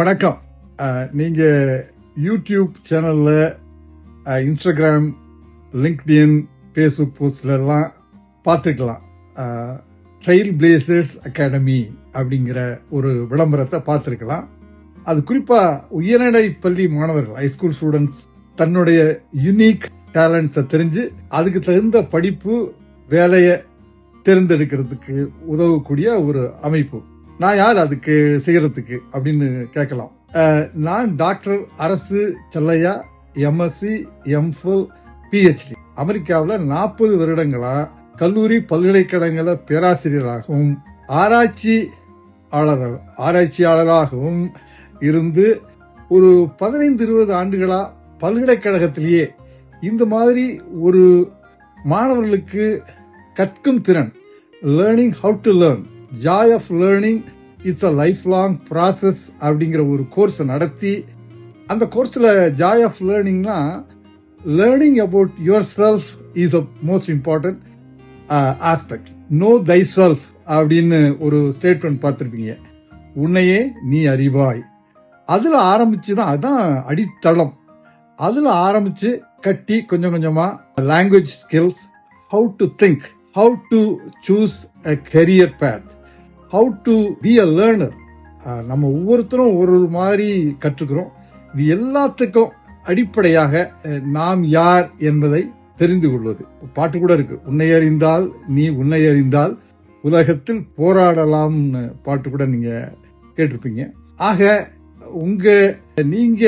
வணக்கம். நீங்கள் நீங்க யூடியூப் சேனல்ல இன்ஸ்டாகிராம் லிங்க்டின் ஃபேஸ்புக் போஸ்ட்ல பார்த்துக்கலாம். ட்ரெயில் பிளேசர்ஸ் அகாடமி அப்படிங்கிற ஒரு விளம்பரத்தை பார்த்துருக்கலாம். அது குறிப்பாக உயர்நிலை பள்ளி மாணவர்கள் ஹைஸ்கூல் ஸ்டூடெண்ட்ஸ் தன்னுடைய யுனிக் டேலண்ட்ஸை தெரிஞ்சு அதுக்கு தகுந்த படிப்பு வேலையை தேர்ந்தெடுக்கிறதுக்கு உதவக்கூடிய ஒரு அமைப்பு. நான் யார் அதுக்கு செய்யறதுக்கு அப்படின்னு கேட்கலாம். நான் டாக்டர் அரசு செல்லையா எம்எஸ்சி எம்ஃபில் பிஹெச்டி அமெரிக்காவில் நாற்பது வருடங்களா கல்லூரி பல்கலைக்கழகங்கள பேராசிரியராகவும் ஆராய்ச்சியாளர் ஆராய்ச்சியாளராகவும் இருந்து ஒரு பதினைந்து இருபது ஆண்டுகளா பல்கலைக்கழகத்திலேயே இந்த மாதிரி ஒரு மாணவர்களுக்கு கற்கும் திறன் learning how to learn joy of learning it's a life long process அப்படிங்கிற ஒரு கோர்ஸ் நடத்தி அந்த கோர்ஸில் joy of லேர்னிங்னா learning about yourself is a most important aspect know thyself அப்படின்னு ஒரு ஸ்டேட்மெண்ட் பார்த்துருப்பீங்க. உன்னையே நீ அறிவாய். அதில் ஆரம்பிச்சு தான் அதுதான் அடித்தளம். அதில் ஆரம்பிச்சு கட்டி கொஞ்சம் கொஞ்சமாக language skills how to think how to choose a career path how to be a learner நம்ம ஒவ்வொருத்தரும் ஒரு ஒரு மாதிரி கற்றுக்கிறோம். இது எல்லாத்துக்கும் அடிப்படையாக நாம் யார் என்பதை தெரிந்து கொள்வது. பாட்டு கூட இருக்கு. உன்னை அறிந்தால் நீ உன்னை அறிந்தால் உலகத்தில் போராடலாம்னு பாட்டு கூட நீங்க கேட்டிருப்பீங்க. ஆக உங்க நீங்க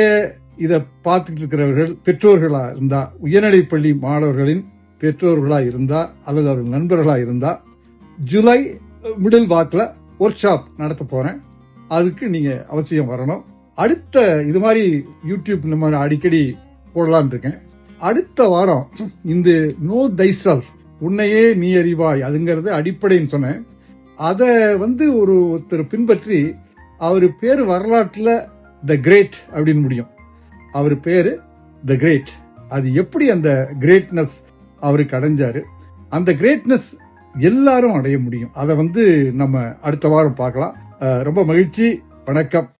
இதை பார்த்துட்டு இருக்கிறவர்கள் பெற்றோர்களா இருந்தா உயர்நிலை பள்ளி மாணவர்களின் பெற்றோர்களா இருந்தா அல்லது அவர்கள் நண்பர்களா இருந்தா ஜூலை மிடில் வாக்கில் ஒர்க் ஷாப் நடத்த போகிறேன் அதுக்கு நீங்கள் அவசியம் வரணும். அடுத்த இது மாதிரி யூடியூப் இந்த மாதிரி அடிக்கடி போடலான் இருக்கேன். அடுத்த வாரம் இந்த நோ தை செல்ஃப் உன்னையே நீ அறிவாய் அதுங்கிறது அடிப்படைன்னு சொன்னேன். அதை வந்து ஒரு ஒருத்தர் பின்பற்றி அவர் பேர் வரலாற்றில் த கிரேட் அப்படின்னு முடியும். அவர் பேர் த கிரேட் அது எப்படி அந்த கிரேட்னஸ் அவருக்கு அடைஞ்சாரு? அந்த கிரேட்னஸ் எல்லாரும் அடைய முடியும். அதை வந்து நம்ம அடுத்த வாரம் பார்க்கலாம். ரொம்ப மகிழ்ச்சி. வணக்கம்.